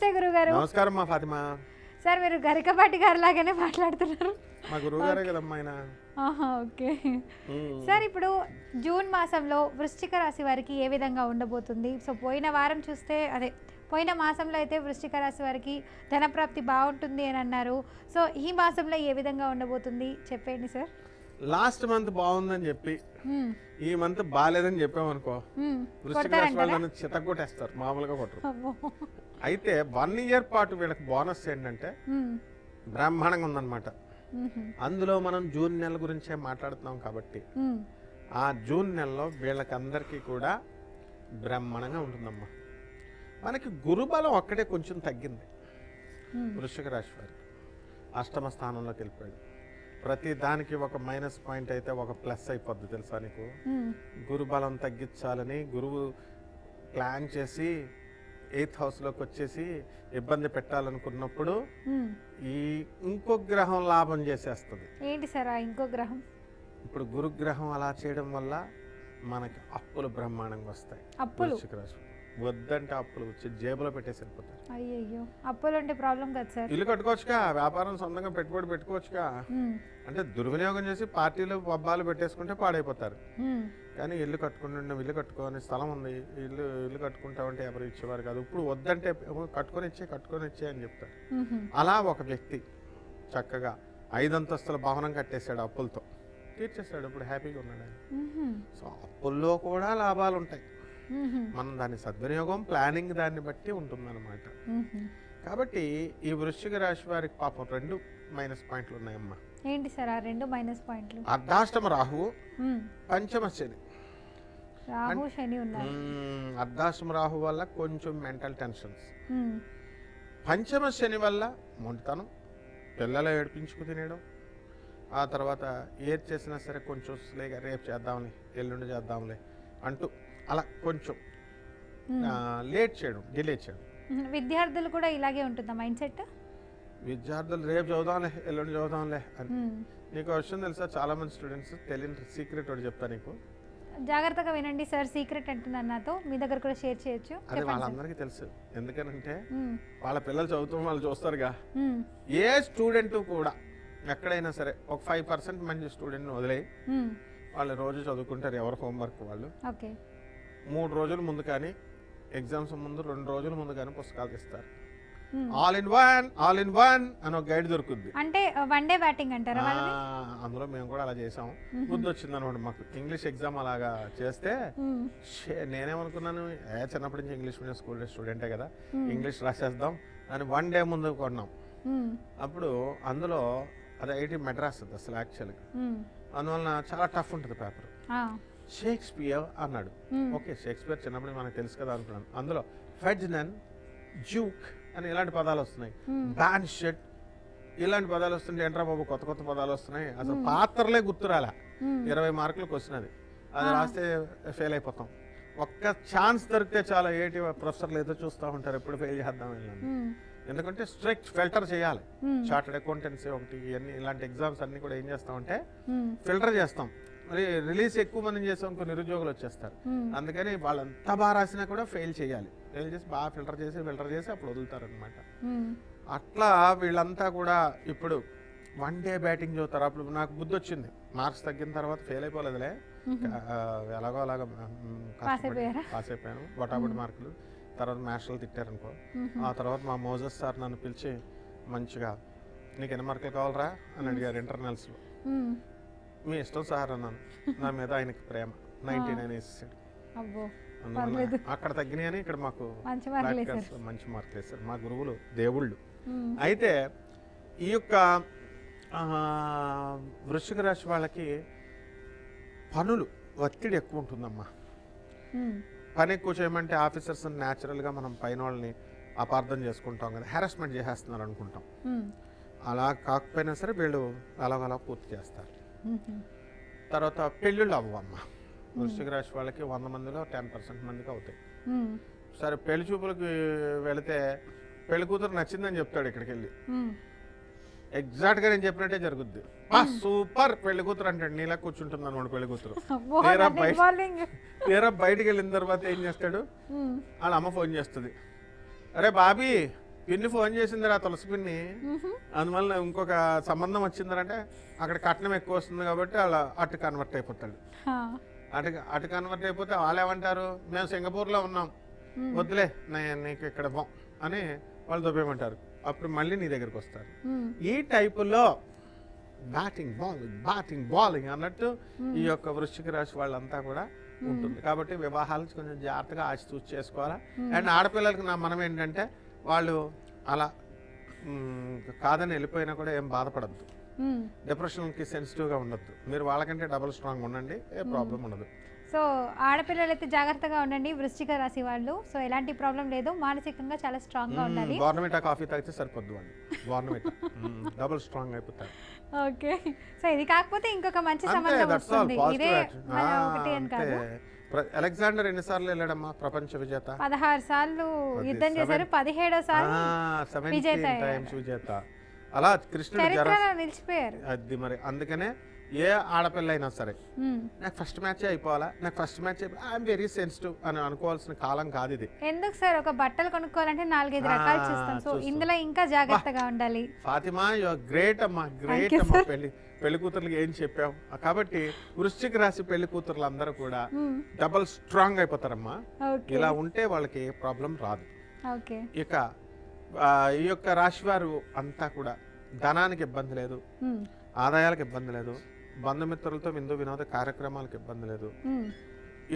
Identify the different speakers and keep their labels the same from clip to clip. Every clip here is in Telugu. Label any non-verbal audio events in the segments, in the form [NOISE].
Speaker 1: నమస్తే గురుగారు.
Speaker 2: నమస్కారం మా ఫాతిమా.
Speaker 1: సార్ మీరు గరికపాటి గారు లాగానే మాట్లాడుతున్నారు.
Speaker 2: మా గురువు గారే కదమ్మా ఆయన.
Speaker 1: ఆహా ఓకే. సార్ ఇప్పుడు జూన్ మాసంలో వృశ్చిక రాశి వారికి ఏ విధంగా ఉండబోతుంది? సో పోయిన వారం చూస్తే అదే పోయిన మాసంలో అయితే వృశ్చిక రాశి వారికి ధనప్రాప్తి బాగుంటుంది అని అన్నారు. సో ఈ మాసంలో ఏ విధంగా ఉండబోతుంది? చెప్పండి సార్.
Speaker 2: లాస్ట్ మంత్ బాగుందని చెప్పి
Speaker 1: మ్మ్.
Speaker 2: ఈ మంత్ బాగాలేదని చెప్పామనుకో
Speaker 1: మ్మ్.
Speaker 2: వృష్టిక రాశి వాళ్ళు నన్ను మామూలుగా కొట్టరు.
Speaker 1: అబ్బో.
Speaker 2: అయితే వన్ ఇయర్ పాటు వీళ్ళకి బోనస్ ఏంటంటే
Speaker 1: మ్మ్.
Speaker 2: బ్రహ్మాండంగా ఉందన్నమాట. అందులో మనం జూన్ నెల గురించే మాట్లాడుతున్నాం కాబట్టి. ఆ జూన్ నెలలో వీళ్ళకందరికీ కూడా బ్రహ్మాండంగా ఉంటుందమ్మా మనకి గురుబలం ఒక్కటే కొంచెం తగ్గింది. వృశ్చిక రాశి వారికి అష్టమ స్థానంలోకి వెళ్ళిపోయాడు ప్రతి దానికి ఒక మైనస్ పాయింట్ అయితే ఒక ప్లస్ అయిపోద్ది తెలుసా నీకు
Speaker 1: మ్మ్.
Speaker 2: గురు బలం తగ్గించాలని గురువు ప్లాన్ చేసి ఎయిత్ హౌస్లోకి వచ్చేసి ఇబ్బంది పెట్టాలనుకున్నప్పుడు. ఈ ఇంకో గ్రహం లాభం చేసేస్తుంది.
Speaker 1: ఏంటి సార్ ఆ ఇంకో గ్రహం?
Speaker 2: ఇప్పుడు గురుగ్రహం అలా చేయడం వల్ల మనకి అప్పులు బ్రహ్మాండంగా వస్తాయి.
Speaker 1: అప్పులు?
Speaker 2: వద్దంటే అప్పులు వచ్చి జేబులో పెట్టేసి వెళ్ళిపోతారు.
Speaker 1: అయ్యయ్యో. అప్పులు అంటే ప్రాబ్లం కదా సార్.
Speaker 2: ఇల్లు కట్టుకోవచ్చుగా వ్యాపారం సొంతంగా పెట్టుబడి పెట్టుకోవచ్చుగా. అంటే దుర్వినియోగం చేసి పార్టీలు పబ్బాలు పెట్టేసుకుంటే పాడైపోతారు. కానీ ఇల్లు కట్టుకుంటుండే ఇల్లు కట్టుకొని స్థలం ఉంది ఇల్లు ఇల్లు కట్టుకుంటామంటే ఎవరు ఇచ్చేవారు కాదు ఇప్పుడు వద్దంటే కట్టుకొని ఇచ్చే కట్టుకొని ఇచ్చే అని చెప్తారు. అలా ఒక వ్యక్తి చక్కగా ఐదంతస్తుల భవనం కట్టేశాడు అప్పులతో తీర్చేశాడు ఇప్పుడు హ్యాపీగా ఉన్నాడు ఆయన. సో అప్పుల్లో కూడా లాభాలు ఉంటాయి. మనం దాని సద్వినియోగం ప్లానింగ్ దాన్ని బట్టి ఉంటుందన్నమాట. కాబట్టి ఈ వృశ్చిక రాశి వారికి పాపం రెండు మైనస్ పాయింట్లు ఉన్నాయమ్మా
Speaker 1: ఏంటి సార్ ఆ రెండు మైనస్ పాయింట్లు
Speaker 2: అర్ధాష్టమ రాహువు. పంచమ శని
Speaker 1: రాహు శని ఉన్నారు.
Speaker 2: మ్మ్, అర్ధాష్టమ రాహు వల్ల కొంచెం మెంటల్ టెన్షన్స్. పంచమ శని వల్ల మొండితనం పిల్లలు ఏడిపించుకు తినేయడం ఆ తర్వాత ఏది చేసినా సరే కొంచెం స్లేగా రేపు చేద్దాంలే ఎల్లుండి చేద్దాంలే అంటూ అలా కొంచెం లేట్ చేయడం డిలే చేయడం.
Speaker 1: విద్యార్థులు కూడా ఇలాగే ఉంటుందా మైండ్ సెట్?
Speaker 2: విద్యార్థులు రేపు చదువుదాంలే ఎల్లుండి చదువుదాంలే అని. నీకు విషయం తెలుసా? చాలా మంది స్టూడెంట్స్ తెలియని సీక్రెట్ ఒకటి చెప్తా నీకు.
Speaker 1: జాగ్రత్తగా వినండి సార్ సీక్రెట్ అంటున్నారు నాతో మీ దగ్గర కూడా షేర్ చేయొచ్చు
Speaker 2: అది వాళ్ళందరికీ తెలుసు ఎందుకనంటే. వాళ్ళ పిల్లలు చదువుతూ వాళ్ళు చూస్తారుగా. ఏ స్టూడెంట్ కూడా ఎక్కడైనా సరే ఒక ఫైవ్ పర్సెంట్ మంచి స్టూడెంట్ని వదిలేయి
Speaker 1: మ్మ్.
Speaker 2: వాళ్ళు రోజు చదువుకుంటారు ఎవరి హోంవర్క్ వాళ్ళు
Speaker 1: ఓకే
Speaker 2: మూడు రోజుల ముందు కానీ ఎగ్జామ్స్ ముందు రెండు రోజుల ముందు కానీ పుస్తకాలు ఇస్తారు. All in one all in one అని ఒక గైడ్ దొరుకుద్ది.
Speaker 1: అంటే వన్ డే బ్యాటింగ్ అంటారా
Speaker 2: అందులో మేము కూడా అలా చేసాం బుద్ధి వచ్చింది అనమాట మాకు ఇంగ్లీష్ ఎగ్జామ్ అలాగా చేస్తే. షే, నేనేమనుకున్నాను ఏ చిన్నప్పటి నుంచి ఇంగ్లీష్ మీడియం స్కూల్ స్టూడెంటే కదా ఇంగ్లీష్ రాసేద్దాం అని వన్ డే ముందు కొన్నాం. అప్పుడు అందులో అది ఐటీ మెడ్రాస్ అది అసలు యాక్చువల్గా. అందువలన చాలా టఫ్ ఉంటుంది పేపర్. షేక్స్పియర్ అన్నాడు. ఓకే షేక్స్పియర్ చిన్నప్పుడు మనకు తెలుసు కదా అనుకున్నాను. అందులో ఫెడ్నన్ జూక్ అని ఇలాంటి పదాలు వస్తున్నాయి. బ్యాన్ షెట్ ఇలాంటి పదాలు వస్తుంటే ఏంట్రా బాబు కొత్త కొత్త పదాలు వస్తున్నాయి. అసలు పాత్రలే గుర్తురాలా. ఇరవై మార్కులకు వచ్చినది అది. రాస్తే ఫెయిల్ అయిపోతాం. ఒక్క ఛాన్స్ దొరికితే చాలా ఏటి ప్రొఫెసర్లు ఏదో చూస్తూ ఉంటారు ఎప్పుడు ఫెయిల్ చేద్దాం. ఎందుకంటే స్ట్రిక్ట్ ఫిల్టర్ చేయాలి. చార్టెడ్ అకౌంటెన్సీ ఒకటి ఇవన్నీ ఇలాంటి ఎగ్జామ్స్ అన్ని కూడా ఏం చేస్తామంటే. ఫిల్టర్ చేస్తాం. రిలీజ్ ఎక్కువ మంది చేసాం కొన్ని నిరుద్యోగులు వచ్చేస్తారు. అందుకని వాళ్ళు ఎంత బాగా రాసినా కూడా ఫెయిల్ చేయాలి. ఫెయిల్ చేసి బాగా ఫిల్టర్ చేసి ఫిల్టర్ చేసి అప్పుడు వదులుతారు అనమాట. అట్లా వీళ్ళంతా కూడా ఇప్పుడు వన్ డే బ్యాటింగ్ చదువుతారు అప్పుడు నాకు బుద్ధి వచ్చింది. మార్క్స్ తగ్గిన తర్వాత ఫెయిల్ అయిపోలేదులే. ఎలాగో అలాగ? పాస్ అయిపోయాను. బొటాబొటి మార్కులు. తర్వాత మ్యాథ్స్లో తిట్టారనుకో. ఆ తర్వాత మా మోజస్ సార్ నన్ను పిలిచి మంచిగా నీకు ఎన్ని మార్కులు కావాలరా? అని అడిగారు ఇంటర్నల్స్లో. మీ ఇష్టం సార్ అన్నాను నా మీద ఆయనకి ప్రేమ నైంటీ నైన్ వేసేసాడు
Speaker 1: అబ్బో
Speaker 2: అందువల్ల
Speaker 1: పర్లేదు.
Speaker 2: అక్కడ తగ్గినాయని ఇక్కడ మాకు
Speaker 1: మంచి మార్కులు
Speaker 2: ప్రాక్టికల్స్
Speaker 1: వేశారు
Speaker 2: మంచి మార్కులు వేశారు మా గురువులు దేవుళ్ళు
Speaker 1: మ్మ్.
Speaker 2: అయితే ఈ యొక్క ఆ, వృశ్చిక రాశి వాళ్ళకి పనులు ఒత్తిడి ఎక్కువ ఉంటుందమ్మా
Speaker 1: మ్మ్.
Speaker 2: పని ఎక్కువ చేయమంటే ఆఫీసర్స్ న్యాచురల్గా మనం పైన వాళ్ళని అపార్థం చేసుకుంటాం కదా హెరాస్మెంట్ చేసేస్తున్నారు అనుకుంటాం
Speaker 1: మ్మ్.
Speaker 2: అలా కాకపోయినా సరే వీళ్ళు అలాగలా పూర్తి చేస్తారు. తర్వాత పెళ్ళిళ్ళు అవ్వమ్మ వృశ్చిక రాశి వాళ్ళకి వంద మందిలో టెన్ పర్సెంట్ మందికి అవుతాయి. సరే పెళ్ళి చూపులకి వెళితే పెళ్ళి కూతురు నచ్చిందని చెప్తాడు ఇక్కడికి వెళ్ళి. ఎగ్జాక్ట్గా నేను చెప్పినట్టే జరుగుద్ది. సూపర్ పెళ్ళి కూతురు అంటాడు నీలా కూర్చుంటుంది అనమాట పెళ్ళి కూతురు. తీరా బయట-. తీరా బయటికి వెళ్ళిన తర్వాత ఏం చేస్తాడు. వాళ్ళ అమ్మ ఫోన్ చేస్తుంది. అరే బాబీ పిన్ని ఫోన్ చేసిందిరా తులసి పిన్ని. అందువల్ల ఇంకొక సంబంధం వచ్చిందంటే అక్కడ కట్నం ఎక్కువ వస్తుంది కాబట్టి అలా అటు కన్వర్ట్ అయిపోతాడు. అటు అటు కన్వర్ట్ అయిపోతే వాళ్ళు ఏమంటారు? మేము సింగపూర్లో ఉన్నాం. వద్దులే నీకు ఇక్కడ బా అని వాళ్ళు దొబ్బేయమంటారు. అప్పుడు మళ్ళీ నీ దగ్గరికి వస్తారు. ఈ టైపులో బ్యాటింగ్ బాలింగ్ బ్యాటింగ్ బాలింగ్ అన్నట్టు ఈ యొక్క వృశ్చిక రాశి వాళ్ళంతా కూడా ఉంటుంది. కాబట్టి వివాహాలు కొంచెం జాగ్రత్తగా ఆచితూచి చేసుకోవాలా. అండ్ ఆడపిల్లలకి నా మనం ఏంటంటే వాళ్ళు అలా కాదని వెళ్ళిపోయినా కూడా ఏం బాధపడద్దు. డిప్రెషన్కి సెన్సిటివ్గా ఉండొద్దు. మీరు వాళ్ళకంటే డబుల్ స్ట్రాంగ్ ఉండండి ఏ ప్రాబ్లం ఉండదు.
Speaker 1: సో ఆడపిల్లలు అయితే జాగ్రత్తగా ఉండండి వృశ్చిక రాశి వాళ్ళు. సో ఎలాంటి ప్రాబ్లం లేదు మానసికంగా చాలా స్ట్రాంగ్గా ఉండాలి.
Speaker 2: గవర్నమెంట్ కాఫీ తాగితే సరిపోద్దు వాళ్ళు. గవర్నమెంట్. డబుల్ స్ట్రాంగ్ అయిపోతారు.
Speaker 1: ఓకే. సో ఇది కాకపోతే ఇంకొక మంచి సంబంధం వస్తుంది. ఇదే ఒకటి అని కాదు.
Speaker 2: అలెగ్జాండర్ ఎన్నిసార్లు వెళ్ళాడమ్మా ప్రపంచ విజేత?
Speaker 1: పదహారు సార్లు యుద్ధం చేశారు పదిహేడో సార్లు విజేత
Speaker 2: అలా కృష్ణుడు
Speaker 1: నిలిచిపోయారు.
Speaker 2: అది మరి అందుకనే ఏ ఆడపిల్ల అయినా సరే. నాకు ఫస్ట్ మ్యాచ్ అయిపోవాలా? నాకు first match I'm very sensitive అని అనుకోవాల్సిన కాలం కాదు ఇది.
Speaker 1: ఎందుకు సార్ ఒక బట్టలు కొనుక్కోవాలంటే నాలుగైదు రకాలు చూస్తాం. సో. ఇందులో ఇంకా జాగ్రత్తగా ఉండాలి.
Speaker 2: ఫాతిమా యు గ్రేట్ అమ్మా గ్రేట్ అమ్మా పెళ్ళి పెళ్ళి కూతుర్లకి ఏం చెప్పావు? కాబట్టి వృశ్చిక రాశి పెళ్ళి కూతుర్లు అందరూ కూడా. డబల్ స్ట్రాంగ్ అయిపోతారమ్మా. ఇలా ఉంటే వాళ్ళకి ప్రాబ్లం రాదు. ఇక ఈ యొక్క రాశి వారు అంతా కూడా ధనానికి ఇబ్బంది లేదు. ఆదాయాలకు ఇబ్బంది లేదు. బంధుమిత్రులతో విందు వినోద కార్యక్రమాలకు ఇబ్బంది లేదు.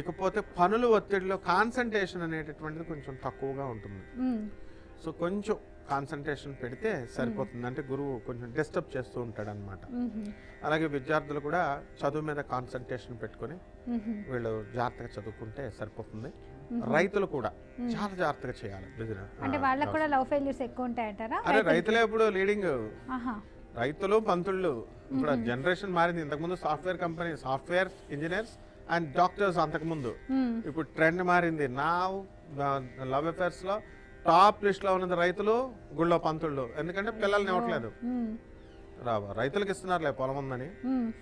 Speaker 2: ఇకపోతే పనులు ఒత్తిడిలో కాన్సన్ట్రేషన్ అనేటటువంటిది కొంచెం తక్కువగా ఉంటుంది. సో కొంచెం కాన్సన్ట్రేషన్ పెడితే సరిపోతుంది. అంటే గురువు కొంచెం డిస్టర్బ్ చేస్తూ ఉంటాడు అనమాట. అలాగే విద్యార్థులు కూడా చదువు మీద కాన్సన్ట్రేషన్ పెట్టుకొని. వీళ్ళు జాగ్రత్తగా చదువుకుంటే సరిపోతుంది. రైతులు కూడా చాలా జాగ్రత్తగా చేయాలి. బిజినెస్
Speaker 1: అంటే వాళ్ళకు కూడా లవ్ ఫెయిల్యూర్స్ ఎక్కువ ఉంటాయంటారా?
Speaker 2: అరే రైతులే ఇప్పుడు లీడింగ్. రైతులు పంతుళ్ళు ఇప్పుడు జనరేషన్ మారింది. ఇంతకుముందు software company software engineers and doctors అంతకుముందు. ఇప్పుడు ట్రెండ్ మారింది. నా లవ్ అఫేర్స్లో టాప్ లిస్ట్లో ఉన్నది రైతులు గుళ్ళో పంతుళ్ళు. ఎందుకంటే పిల్లల్ని ఇవ్వట్లేదు. రావా రైతులకు ఇస్తున్నారులే పొలం ఉందని.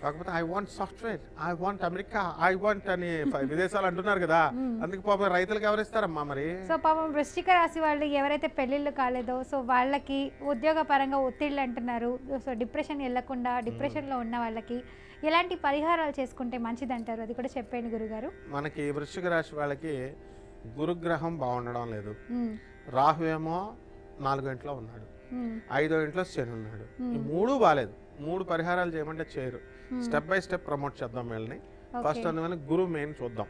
Speaker 2: కాకపోతే I want software I want America I want అని విదేశాలు అంటున్నారు కదా. అందుకే పాపం రైతులకు ఎవరిస్తారమ్మా మరి?
Speaker 1: సో పాపం వృశ్చిక రాశి వాళ్ళు ఎవరైతే పెళ్ళిళ్ళు కాలేదో సో వాళ్ళకి ఉద్యోగ పరంగా ఒత్తిళ్ళు అంటున్నారు. సో డిప్రెషన్ వెళ్ళకుండా డిప్రెషన్లో ఉన్న వాళ్ళకి ఎలాంటి పరిహారాలు చేసుకుంటే మంచిది అంటారు అది కూడా చెప్పండి గురుగారు.
Speaker 2: మనకి వృశ్చిక రాశి వాళ్ళకి గురుగ్రహం బాగుండడం లేదు. రాహు ఏమో నాలుగో ఇంట్లో ఉన్నాడు. ఐదో ఇంట్లో శని ఉన్నాడు. ఈ మూడు బాగాలేదు మూడు పరిహారాలు చేయమంటే చేయరు. స్టెప్ బై స్టెప్ ప్రమోట్ చేద్దాం వీళ్ళని. ఫస్ట్ అందువల్ల గురువు మెయిన్ చూద్దాం.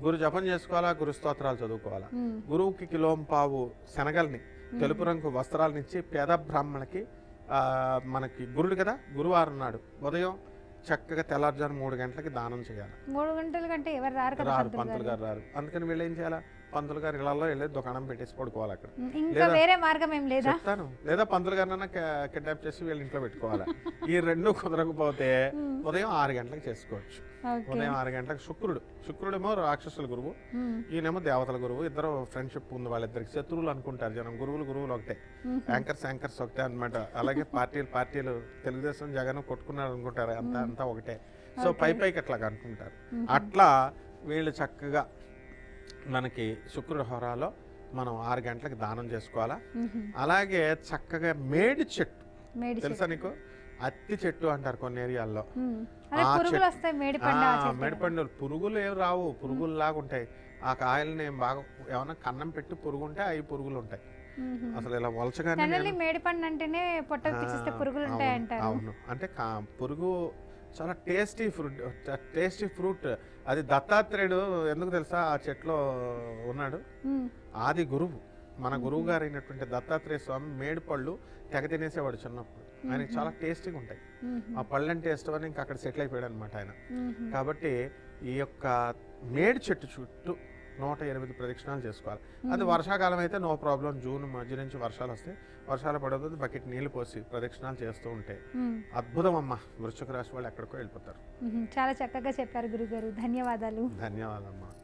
Speaker 2: గురు జపం చేసుకోవాలా? గురు స్తోత్రాలు చదువుకోవాలా. గురువుకి కిలోం పావు శనగల్ని తెలుపు రంగు వస్త్రాలనిచ్చి పేద బ్రాహ్మణులకి ఆ, మనకి గురుడు కదా గురువారం నాడు ఉదయం చక్కగా తెల్లారుజాము మూడు గంటలకి దానం చేయాలి.
Speaker 1: మూడు గంటల కంటే ఎవరు రారు
Speaker 2: రారు
Speaker 1: పంతులు. గారు
Speaker 2: రారు. అందుకని వీళ్ళు ఏం చేయాలా? పంతులు గారి ఇళ్ళలో వెళ్ళి దుకాణం పెట్టేసి పడుకోవాలి అక్కడ.
Speaker 1: ఇంకా వేరే మార్గం ఏం లేదా?
Speaker 2: చెప్తాను. లేదా పంతులు గారినైనా కిడ్నాప్ చేసి వీళ్ళ ఇంట్లో పెట్టుకోవాలి? [LAUGHS] ఈ రెండు కుదరకపోతే ఉదయం ఆరు గంటలకు చేసుకోవచ్చు. ఉదయం ఆరు గంటలకు శుక్రుడు శుక్రుడేమో రాక్షసుల గురువు. ఈయనేమో దేవతల గురువు ఇద్దరు ఫ్రెండ్షిప్ ఉంది వాళ్ళిద్దరికి. శత్రువులు అనుకుంటారు జనం గురువులు గురువులు ఒకటే. యాంకర్స్ యాంకర్స్ ఒకటే అన్నమాట. అలాగే పార్టీలు పార్టీలు తెలుగుదేశం జగన్ కొట్టుకున్నారు అనుకుంటారు అంతా అంతా ఒకటే. సో పై పైకి అట్లా అనుకుంటారు. అట్లా వీళ్ళు చక్కగా మనకి శుక్రుడు హోరాలో మనం ఆరు గంటలకు దానం చేసుకోవాలా. అలాగే చక్కగా మేడి చెట్టు. తెలుసా నీకు? అత్తి చెట్టు అంటారు కొన్ని ఏరియాల్లో. ఆ
Speaker 1: పురుగులు
Speaker 2: చెట్టు-
Speaker 1: వస్తాయి మేడి పండు ఆ చెట్టు.
Speaker 2: మేడిపండులు పురుగులు ఏం రావు పురుగులు లాగా ఉంటాయి. ఆ కాయల్ని బాగా ఏమన్నా కన్నం పెట్టి పురుగు ఉంటే అవి పురుగులు ఉంటాయి. అసలు ఇలా వలచగానే
Speaker 1: జనరల్లీ
Speaker 2: నేను-
Speaker 1: మేడి పండు అంటేనే పొట్ట పురుగులు ఉంటాయి
Speaker 2: అవును అంటే పురుగు చాలా టేస్టీ ఫ్రూట్ టేస్టీ ఫ్రూట్. అది దత్తాత్రేయుడు ఎందుకు తెలుసా? ఆ చెట్లో ఉన్నాడు. ఆది గురువు. మన గురువు గారు అయినటువంటి దత్తాత్రేయ స్వామి మేడి పళ్ళు తెగ తినేసేవాడు చిన్నప్పుడు. ఆయనకి చాలా టేస్టీగా ఉంటాయి. ఆ పళ్ళని టేస్ట్ అని ఇంకా అక్కడ సెటిల్ అయిపోయాడు అనమాట ఆయన. కాబట్టి ఈ యొక్క మేడి చెట్టు చుట్టూ నూట ఎనిమిది ప్రదక్షిణాలు చేసుకోవాలి. అది వర్షాకాలం అయితే నో ప్రాబ్లం. జూన్ మధ్య నుంచి వర్షాలు వస్తాయి. వర్షాలు పడవద్దు బకెట్ నీళ్ళు పోసి ప్రదక్షిణాలు చేస్తూ ఉంటే. అద్భుతం అమ్మ. వృశ్చిక రాశి వాళ్ళు ఎక్కడికో వెళ్ళిపోతారు.
Speaker 1: చాలా చక్కగా చెప్పారు గురుగారు. ధన్యవాదాలు.
Speaker 2: ధన్యవాదమ్మా.